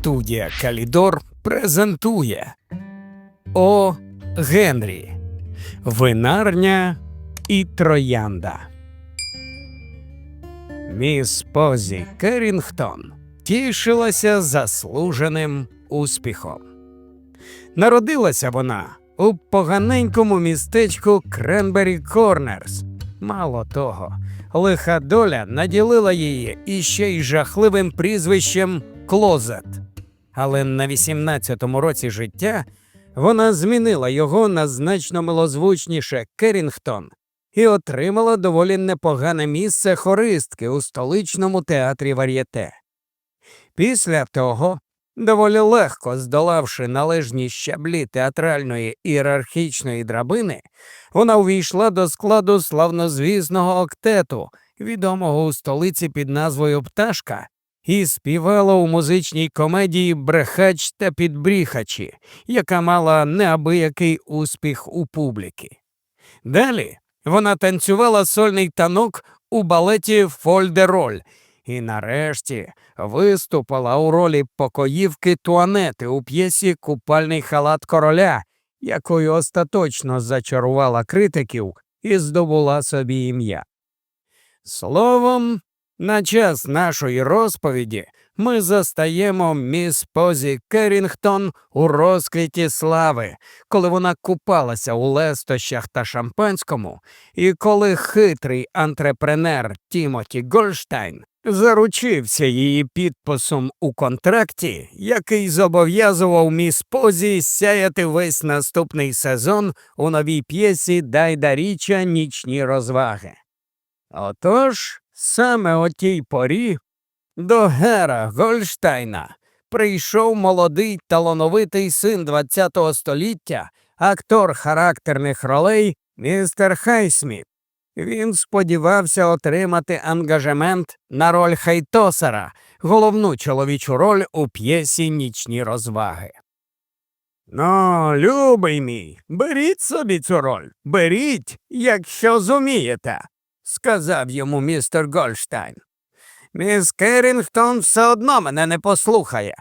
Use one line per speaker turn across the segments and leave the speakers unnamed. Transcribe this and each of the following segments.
Студія Калідор презентує О. Генрі Винарня і Троянда. Міс Позі Керрінгтон тішилася заслуженим успіхом. Народилася вона у поганенькому містечку Кренбері Корнерс. Мало того, лиха доля наділила її іще й жахливим прізвищем Клозет. Але на 18-му році життя вона змінила його на значно милозвучніше Керрінгтон і отримала доволі непогане місце хористки у столичному театрі Вар'єте. Після того, доволі легко здолавши належні щаблі театральної ієрархічної драбини, вона увійшла до складу славнозвісного октету, відомого у столиці під назвою Пташка, і співала у музичній комедії Брехач та підбріхачі, яка мала неабиякий успіх у публіки. Далі вона танцювала сольний танок у балеті Фольдероль і нарешті виступила у ролі покоївки Туанети у п'єсі Купальний халат короля, якою остаточно зачарувала критиків і здобула собі ім'я. Словом, на час нашої розповіді ми застаємо міс Позі Керрінгтон у розквіті слави, коли вона купалася у лестощах та шампанському, і коли хитрий антрепренер Тімоті Гольштайн заручився її підписом у контракті, який зобов'язував міс Позі сяяти весь наступний сезон у новій п'єсі Дайда Річа Нічні розваги. Отож, саме о тій порі до Гера Гольштайна прийшов молодий талановитий син ХХ століття, актор характерних ролей містер Хайсміт. Він сподівався отримати ангажемент на роль Хайтосера, головну чоловічу роль у п'єсі Нічні розваги. Ну, любий мій, беріть собі цю роль, беріть, якщо зумієте, сказав йому містер Гольштайн. Міс Керрінгтон все одно мене не послухає.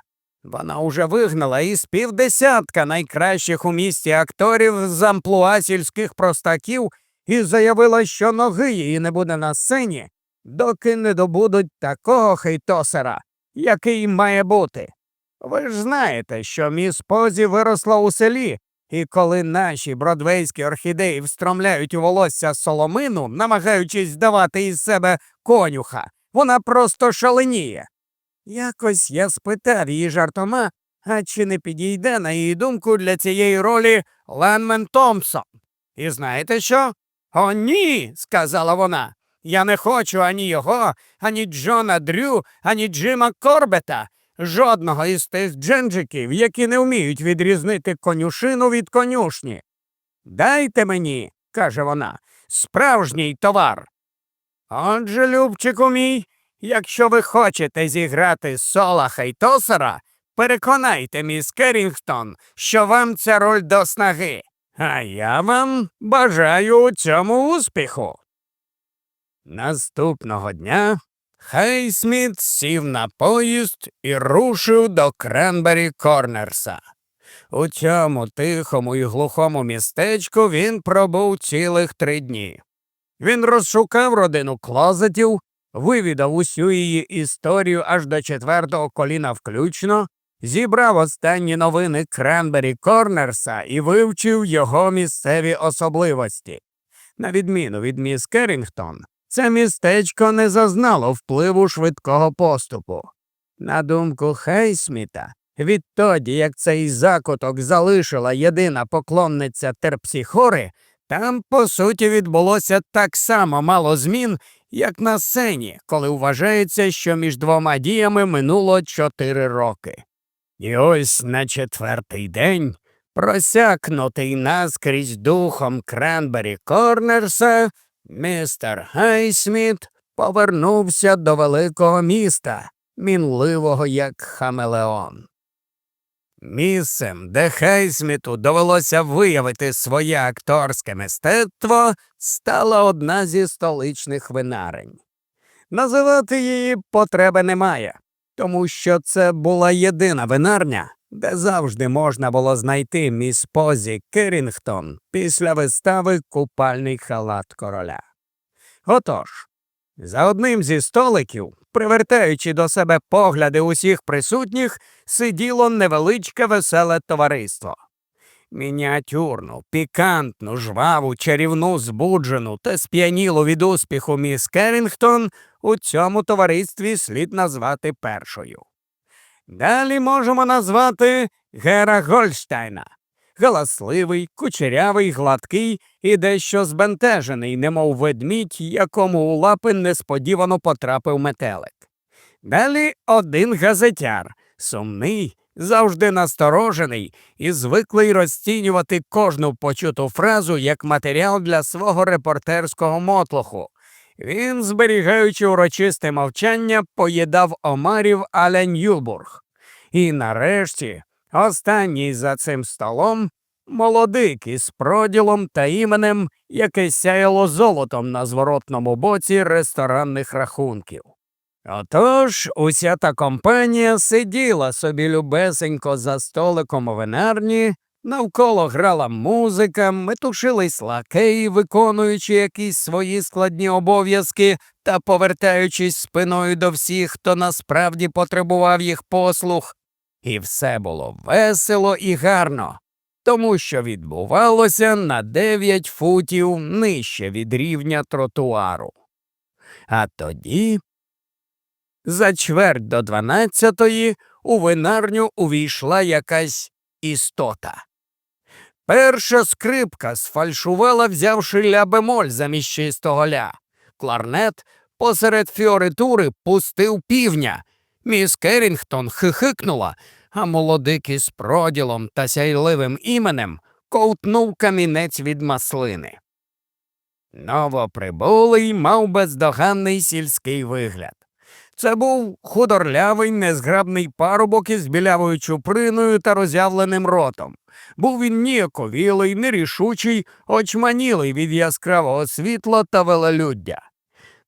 Вона уже вигнала із півдесятка найкращих у місті акторів з амплуа сільських простаків і заявила, що ноги її не буде на сцені, доки не добудуть такого хейтосера, який має бути. Ви ж знаєте, що міс Позі виросла у селі, і коли наші бродвейські орхідеї встромляють у волосся соломину, намагаючись здавати із себе конюха, вона просто шаленіє. Якось я спитав її жартома, а чи не підійде, на її думку, для цієї ролі Ленмен Томпсон. І знаєте що? О, ні, сказала вона. Я не хочу ані його, ані Джона Дрю, ані Джима Корбета, жодного із тих дженджиків, які не вміють відрізнити конюшину від конюшні. Дайте мені, каже вона, справжній товар. Отже, Любчику мій, якщо ви хочете зіграти сола Хайтосера, переконайте міс Керрінгтон, що вам ця роль до снаги. А я вам бажаю у цьому успіху. Наступного дня Хайсміт сів на поїзд і рушив до Кренбері Корнерса. У цьому тихому і глухому містечку він пробув цілих три дні. Він розшукав родину клозетів, вивідав усю її історію аж до четвертого коліна включно, зібрав останні новини Кренбері Корнерса і вивчив його місцеві особливості. На відміну від міс Керрінгтон, це містечко не зазнало впливу швидкого поступу. На думку Хейсміта, відтоді як цей закуток залишила єдина поклонниця терпсіхори, там, по суті, відбулося так само мало змін, як на сцені, коли вважається, що між двома діями минуло чотири роки. І ось на четвертий день, просякнутий наскрізь духом Кренбері Корнерса, містер Гайсміт повернувся до великого міста, мінливого як Хамелеон. Місцем, де Хейсміту довелося виявити своє акторське мистецтво, стала одна зі столичних винарень. Називати її потреби немає. тому що це була єдина винарня, де завжди можна було знайти міс Позі Керінгтон після вистави Купальний халат короля. Отож, за одним зі столиків, привертаючи до себе погляди усіх присутніх, сиділо невеличке веселе товариство. Мініатюрну, пікантну, жваву, чарівну, збуджену та сп'янілу від успіху міс Керінгтон у цьому товаристві слід назвати першою. Далі можемо назвати Гера Гольштайна. Галасливий, кучерявий, гладкий і дещо збентежений, немов ведмідь, якому у лапи несподівано потрапив метелик. Далі один газетяр, сумний, завжди насторожений і звиклий розцінювати кожну почуту фразу як матеріал для свого репортерського мотлоху. Він, зберігаючи урочисте мовчання, поїдав омарів Аля Ньюбург. І нарешті, останній за цим столом, молодик із проділом та іменем, яке сяяло золотом на зворотному боці ресторанних рахунків. Отож, уся та компанія сиділа собі любесенько за столиком у винарні, навколо грала музика, метушились лакеї, виконуючи якісь свої складні обов'язки та повертаючись спиною до всіх, хто насправді потребував їх послуг. І все було весело і гарно, тому що відбувалося на дев'ять футів нижче від рівня тротуару. А тоді за чверть до дванадцятої у винарню увійшла якась істота. Перша скрипка сфальшувала, взявши ля бемоль замість чистого ля. Кларнет посеред фіоритури пустив півня. Міс Керінгтон хихикнула, а молодик із проділом та сяйливим іменем ковтнув камінець від маслини. Новоприбулий мав бездоганний сільський вигляд. Це був худорлявий, незграбний парубок із білявою чуприною та роззявленим ротом. Був він ніяковілий, нерішучий, очманілий від яскравого світла та велелюддя.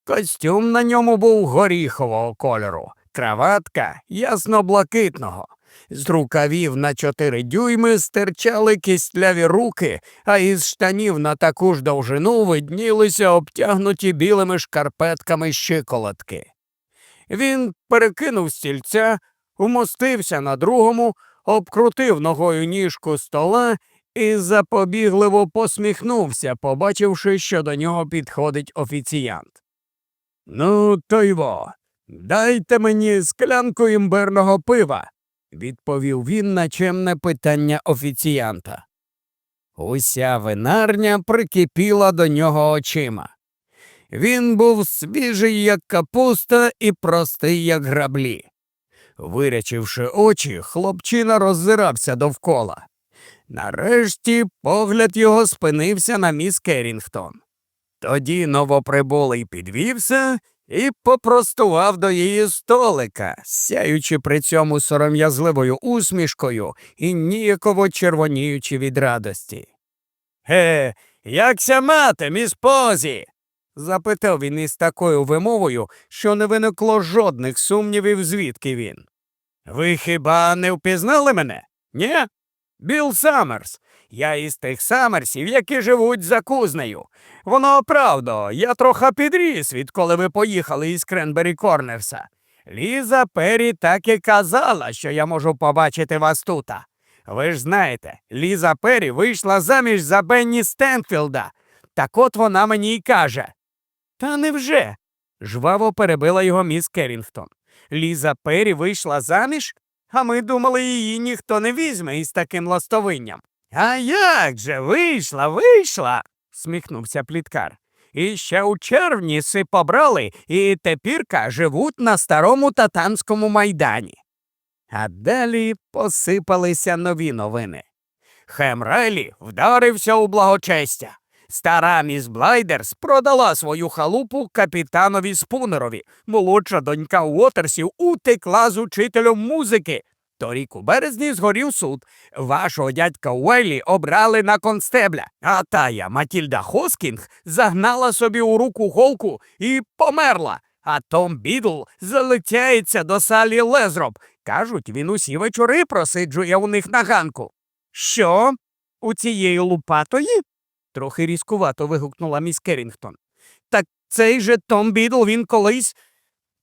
Костюм на ньому був горіхового кольору, краватка ясно-блакитного. З рукавів на чотири дюйми стирчали кістляві руки, а із штанів на таку ж довжину виднілися обтягнуті білими шкарпетками щиколотки. Він перекинув стільця, умостився на другому, обкрутив ногою ніжку стола і запобігливо посміхнувся, побачивши, що до нього підходить офіціянт. Ну, то й во, дайте мені склянку імбирного пива, відповів він на чемне питання офіціянта. Уся винарня прикипіла до нього очима. Він був свіжий, як капуста, і простий, як граблі. Вирячивши очі, хлопчина роззирався довкола. Нарешті погляд його спинився на міс Керінгтон. Тоді новоприбулий підвівся і попростував до її столика, сяючи при цьому сором'язливою усмішкою і ніяково червоніючи від радості. Ге, якся мати, міс Позі? Запитав він із такою вимовою, що не виникло жодних сумнівів, звідки він. Ви хіба не впізнали мене? Ні? Біл Саммерс. Я із тих Саммерсів, які живуть за кузнею. Воно правда, я трохи підріс, відколи ви поїхали із Кренбері Корнерса. Ліза Пері так і казала, що я можу побачити вас тута. Ви ж знаєте, Ліза Пері вийшла заміж за Бенні Стенфілда. Так от вона мені й каже. Та невже? жваво перебила його міс Керінгтон. Ліза Пері вийшла заміж, а ми думали, її ніхто не візьме із таким ластовинням. А як же вийшла, вийшла, сміхнувся пліткар. І ще у червні си побрали і тепірка живуть на старому татанському майдані. А далі посипалися нові новини. Хем Райлі вдарився у благочестя. Стара міс Блайдерс продала свою халупу капітанові Спунерові. Молодша донька Уотерсів утекла з учителем музики. Торік у березні згорів суд. Вашого дядька Уейлі обрали на констебля, а тая Матільда Хоскінг загнала собі у руку голку і померла. А Том Бідл залицяється до Салі Лезроб. Кажуть, він усі вечори просиджує у них на ганку. Що? У цієї лупатої? Трохи різкувато вигукнула міс Керрінгтон. Так цей же Том Бідл він колись.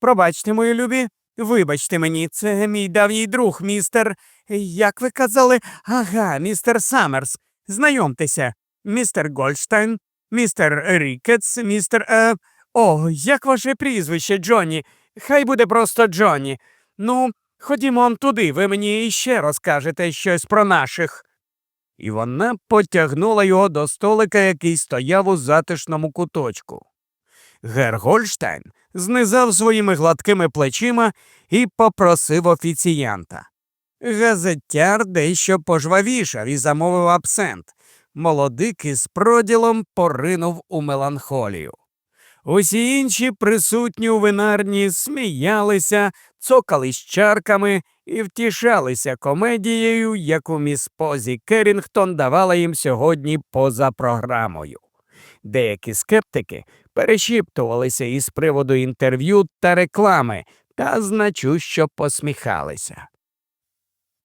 Пробачте, мої любі, вибачте мені, це мій давній друг, містер. Як ви казали, ага, містер Саммерс. Знайомтеся, містер Гольдштайн, містер Рікетс, містер. Е... О, як ваше прізвище, Джонні? Хай буде просто Джонні. Ну, ходімо он туди, ви мені іще розкажете щось про наших. І вона потягнула його до столика, який стояв у затишному куточку. Гер Гольштайн знизав своїми гладкими плечима і попросив офіціянта. Газеттяр дещо пожвавішав і замовив абсент. Молодик із проділом поринув у меланхолію. Усі інші присутні у винарні сміялися, цокали з чарками і втішалися комедією, яку міс Позі Керрінгтон давала їм сьогодні поза програмою. Деякі скептики перешіптувалися із приводу інтерв'ю та реклами та значущо посміхалися.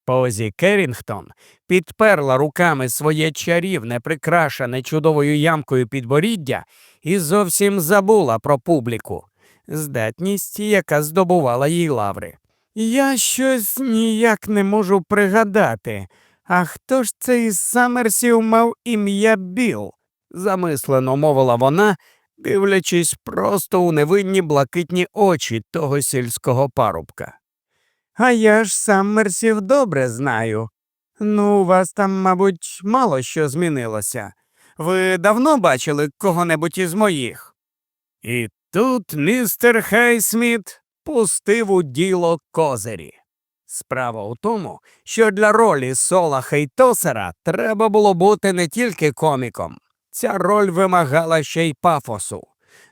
Позі Керрінгтон підперла руками своє чарівне, прикрашене чудовою ямкою підборіддя і зовсім забула про публіку, здатність, яка здобувала їй лаври. Я щось ніяк не можу пригадати. А хто ж це із Саммерсів мав ім'я Біл? замислено мовила вона, дивлячись просто у невинні блакитні очі того сільського парубка. А я ж Саммерсів добре знаю. Ну, у вас там, мабуть, мало що змінилося. Ви давно бачили кого-небудь із моїх? І тут містер Хайсміт пустив у діло козирі. Справа у тому, що для ролі Сола Хейтосера треба було бути не тільки коміком. Ця роль вимагала ще й пафосу.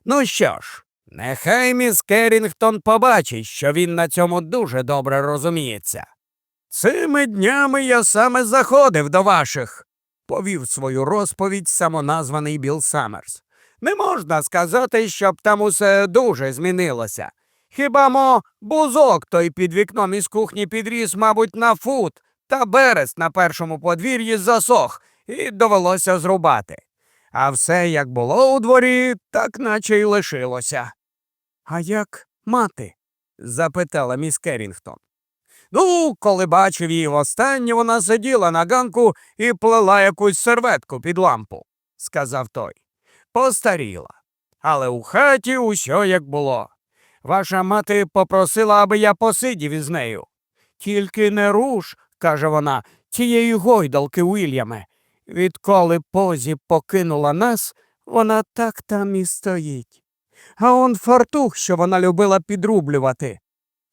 Ну що ж, нехай міс Керрінгтон побачить, що він на цьому дуже добре розуміється. Цими днями я саме заходив до ваших, повів свою розповідь самоназваний Біл Саммерс. Не можна сказати, щоб там усе дуже змінилося. Хіба мо бузок той під вікном із кухні підріс, мабуть, на фут, та берест на першому подвір'ї засох, і довелося зрубати. А все, як було у дворі, так наче й лишилося. А як мати? запитала міс Керрінгтон. Ну, коли бачив її востаннє, вона сиділа на ганку і плела якусь серветку під лампу, сказав той. Постаріла. Але у хаті усьо як було. Ваша мати попросила, аби я посидів із нею. Тільки не руш, каже вона, цієї гойдалки Уільяме. Відколи позі покинула нас, вона так там і стоїть. А он фартух, що вона любила підрублювати.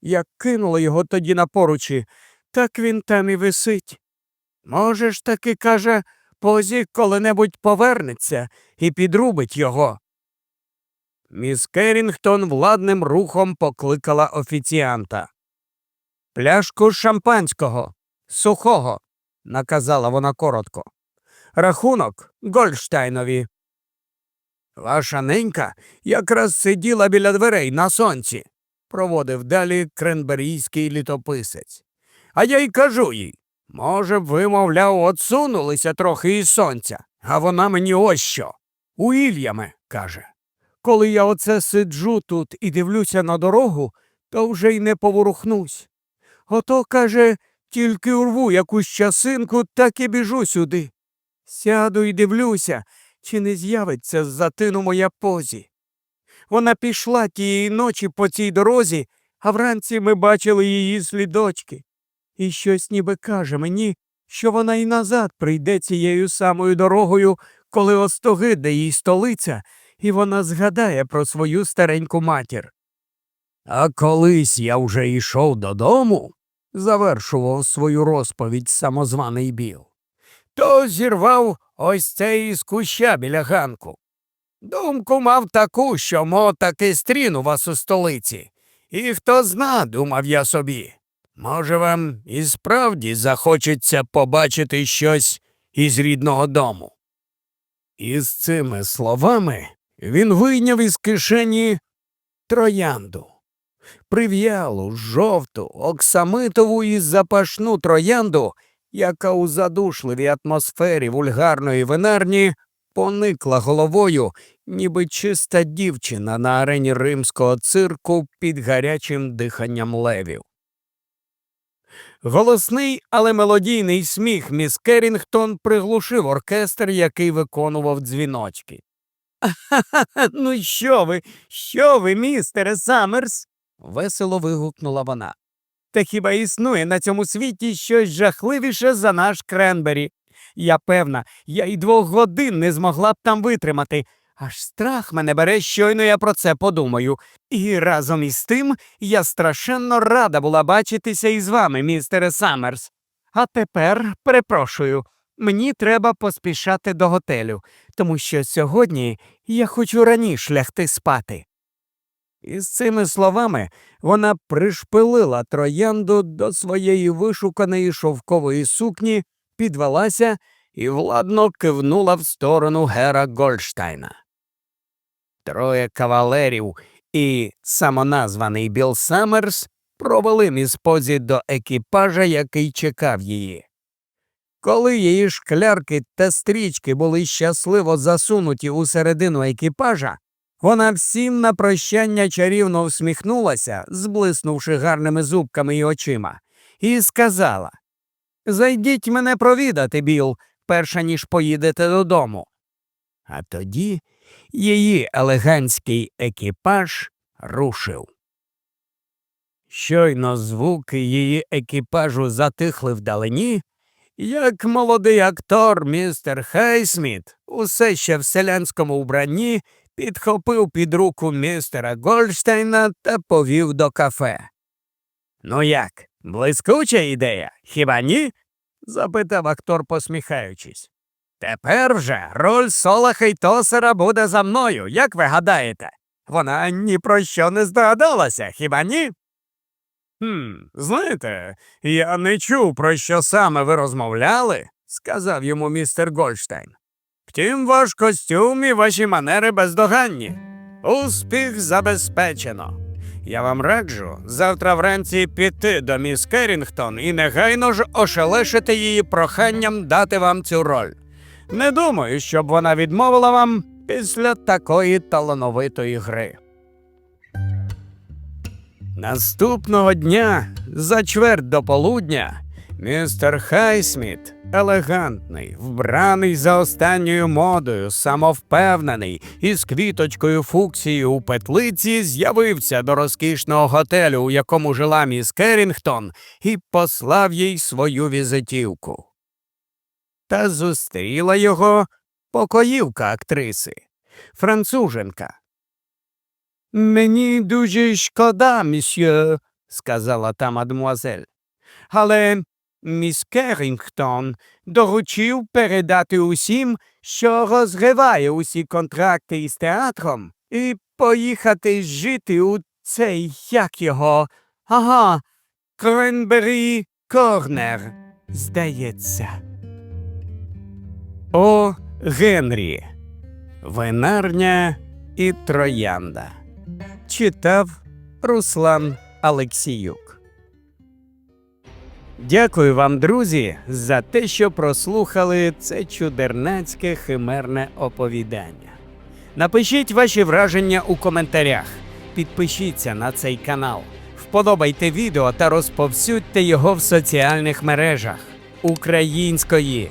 Як кинула його тоді на поручі, так він там і висить. Можеш таки, каже, позі коли-небудь повернеться і підрубить його. Міс Керрінгтон владним рухом покликала офіціанта. Пляшку шампанського, сухого, наказала вона коротко. Рахунок Гольштайнові. Ваша ненька якраз сиділа біля дверей на сонці, проводив далі кренберійський літописець. А я й кажу їй може б ви, мовляв, отсунулися трохи із сонця, а вона мені ось що. Уільяме, каже. Коли я оце сиджу тут і дивлюся на дорогу, то вже й не поворухнусь. Ото, каже, тільки урву якусь часинку, так і біжу сюди. Сяду і дивлюся, чи не з'явиться з-за тину моя позі. Вона пішла тієї ночі по цій дорозі, а вранці ми бачили її слідочки. І щось ніби каже мені, що вона й назад прийде цією самою дорогою, коли остогиде їй столиця, і вона згадає про свою стареньку матір. А колись я вже йшов додому, завершував свою розповідь самозваний Біл, то зірвав ось цей із куща біля ганку. Думку мав таку, що мо таки стріну вас у столиці. І хто зна, думав я собі. Може, вам і справді захочеться побачити щось із рідного дому. І з цими словами він вийняв із кишені троянду. Прив'ялу, жовту, оксамитову і запашну троянду, яка у задушливій атмосфері вульгарної винарні поникла головою, ніби чиста дівчина на арені римського цирку під гарячим диханням левів. Голосний, але мелодійний сміх міс Керрінгтон приглушив оркестр, який виконував дзвіночки. «Ха-ха-ха, ну що ви, що ви, містере Саммерс? весело вигукнула вона. Та хіба існує на цьому світі щось жахливіше за наш Кренбері? Я певна, я й двох годин не змогла б там витримати. Аж страх мене бере, щойно я про це подумаю. І разом із тим я страшенно рада була бачитися із вами, містере Саммерс. А тепер, перепрошую, мені треба поспішати до готелю, тому що сьогодні я хочу раніше лягти спати. Із цими словами вона пришпилила троянду до своєї вишуканої шовкової сукні, підвелася і владно кивнула в сторону Гера Гольштайна. Троє кавалерів і самоназваний Біл Саммерс провели міс Позі до екіпажа, який чекав її. Коли її шклярки та стрічки були щасливо засунуті у середину екіпажа, вона всім на прощання чарівно усміхнулася, зблиснувши гарними зубками й очима, і сказала Зайдіть мене провідати, Біл, перша ніж поїдете додому. А тоді її елегантський екіпаж рушив. Щойно звуки її екіпажу затихли вдалині, як молодий актор містер Хейсміт, усе ще в селянському вбранні, підхопив під руку містера Гольштейна та повів до кафе. Ну як, блискуча ідея, хіба ні? запитав актор, посміхаючись. Тепер вже роль Сола Хейтосера буде за мною, як ви гадаєте? Вона ні про що не здогадалася, хіба ні? Хм, знаєте, я не чув, про що саме ви розмовляли, сказав йому містер Гольштейн. Втім, ваш костюм і ваші манери бездоганні. Успіх забезпечено. Я вам раджу завтра вранці піти до міс Керрінгтон і негайно ж ошелешити її проханням дати вам цю роль. Не думаю, щоб вона відмовила вам після такої талановитої гри. Наступного дня, за чверть до полудня, містер Хайсміт, елегантний, вбраний за останньою модою, самовпевнений із квіточкою фуксії у петлиці, з'явився до розкішного готелю, у якому жила міс Керрінгтон, і послав їй свою візитівку. Та зустріла його покоївка актриси, француженка. Мені дуже шкода, місьє, сказала та мадмуазель. Але міс Керрінгтон доручив передати усім, що розриває усі контракти із театром, і поїхати жити у цей як його. Ага, Кренбері Корнер, здається. О Генрі. Винарня і Троянда. Читав Руслан Алексіюк. Дякую вам, друзі, за те, що прослухали це чудернацьке химерне оповідання. Напишіть ваші враження у коментарях, підпишіться на цей канал, вподобайте відео та розповсюдьте його в соціальних мережах. Української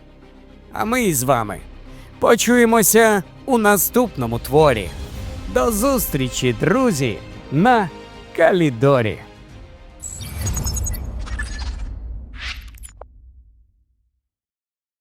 А ми із вами почуємося у наступному творі. До зустрічі, друзі, на Калідорі.